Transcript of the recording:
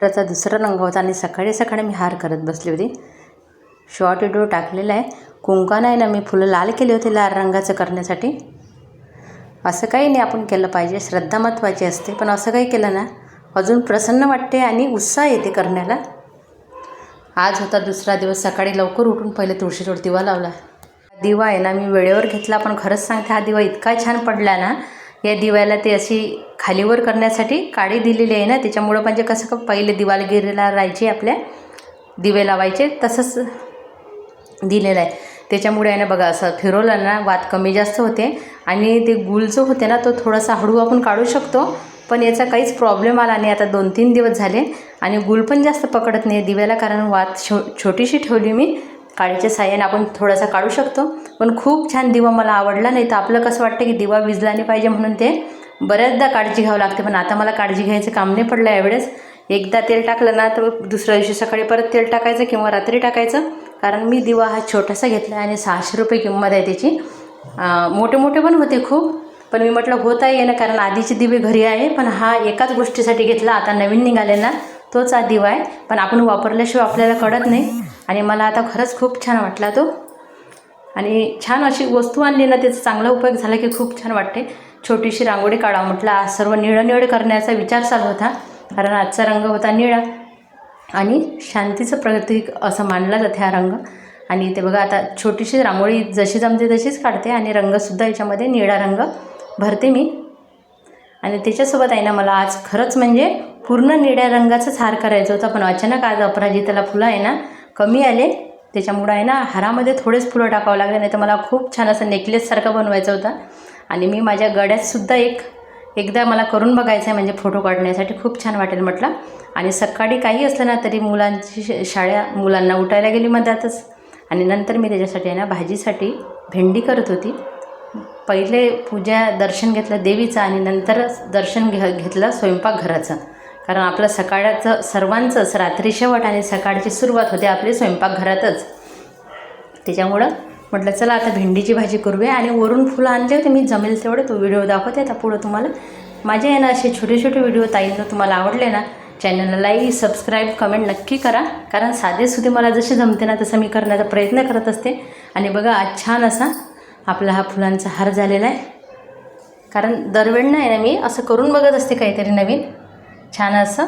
त्याचा दुसरा रंग होता आणि सकाळी सकाळी मी हार करत बसली होती. शॉर्ट व्हिडिओ टाकलेला आहे. कुंकानं आहे ना मी फुलं लाल केले होते लाल रंगाचं करण्यासाठी. असं काही नाही आपण केलं पाहिजे. श्रद्धा महत्त्वाची असते पण असं काही केलं ना अजून प्रसन्न वाटते आणि उत्साह येते करण्याला. आज होता दुसरा दिवस. सकाळी लवकर उठून पहिले तुळशीजोड दिवा लावला. दिवा आहे ना मी वेळेवर घेतला पण खरंच सांगते हा दिवा इतका छान पडला ना या दिव्याला ते अशी खालीवर करण्यासाठी काळी दिलेली आहे ना त्याच्यामुळं म्हणजे कसं का पहिले दिवालगिरीला राहायचे आपल्या दिवे लावायचे तसंच दिलेलं आहे. त्याच्यामुळे आहे ना बघा असं फिरवलं ना वात कमी जास्त होते. आणि ते गुल जो होते ना तो थोडासा हळू आपण काढू शकतो पण याचा काहीच प्रॉब्लेम आला नाही. आता दोन तीन दिवस झाले आणि गुल पण जास्त पकडत नाही दिव्याला कारण वात छो छोटीशी ठेवली मी काडीच्या साह्याने. आपण थोडासा काढू शकतो. पण खूप छान दिवा मला आवडला नाही. तर आपलं कसं वाटतं की दिवा विजला नाही पाहिजे म्हणून ते बऱ्याचदा काळजी घ्यावं लागते पण आता मला काळजी घ्यायचं काम नाही पडलं यावेळेस. एकदा तेल टाकलं ना तर दुसऱ्या दिवशी सकाळी परत तेल टाकायचं किंवा रात्री टाकायचं. कारण मी दिवा हा छोटासा घेतला आणि सहाशे रुपये किंमत आहे त्याची. मोठे मोठे पण होते खूप पण मी म्हटलं होता येणं कारण आधीचे दिवे घरी आहे पण हा एकाच गोष्टीसाठी घेतला आता नवीन निघाले ना तोच हा दिवा आहे. पण आपण वापरल्याशिवाय आपल्याला कळत नाही आणि मला आता खरंच खूप छान वाटला तो. आणि छान अशी वस्तू आणली ना त्याचा चांगला उपयोग झाला की खूप छान वाटते. छोटीशी रांगोळी काढा म्हटलं. आज सर्व निळं करण्याचा विचार चालू होता. कारण आजचा रंग होता निळा. आणि शांतीचं प्रतीक असं मानला जाते हा रंग. आणि ते बघा आता छोटीशी रांगोळी जशी जमते तशीच काढते. आणि रंगसुद्धा याच्यामध्ये निळा रंग भरते मी. आणि त्याच्यासोबत आहे ना मला आज खरंच म्हणजे पूर्ण निळ्या रंगाचाच हार करायचा होता. पण अचानक आज अपराजिताला फुलं आहे ना कमी आले. त्याच्यामुळं आहे ना हारामध्ये थोडेच फुलं टाकावं लागले. नाही तर मला खूप छान असं नेकलेससारखा बनवायचा होता. आणि मी माझ्या गळ्यातसुद्धा एक एकदा मला करून बघायचं आहे म्हणजे फोटो काढण्यासाठी खूप छान वाटेल म्हटलं. आणि सकाळी काही असलं ना तरी मुलांची श- शाळा मुलांना उठायला गेली मधातच. आणि नंतर मी त्याच्यासाठी आहे ना भाजीसाठी भेंडी करत होती. पहिले पूजा दर्शन घेतलं देवीचं आणि नंतर दर्शन घे घेतलं स्वयंपाकघराचं कारण आपलं सकाळचं सर्वांचंच रात्री शेवट आणि सकाळची सुरुवात होते आपली स्वयंपाकघरातच त्याच्यामुळं म्हटलं चला आता भेंडीची भाजी करूया आणि वरून फुलं आणले होते मी जमेल तेवढे तो व्हिडिओ दाखवते. आता पुढं तुम्हाला माझे आहे ना असे छोटे छोटे व्हिडिओ ताईंना तुम्हाला आवडले ना चॅनलला लाईक सबस्क्राईब कमेंट नक्की करा. कारण साधेसुधे मला जसे जमते ना तसं मी करण्याचा प्रयत्न करत असते. आणि बघा आज छान असा आपला हा फुलांचा हार झालेला आहे. कारण दरवेळ नाही ना मी असं करून बघत असते काहीतरी नवीन. छान असं.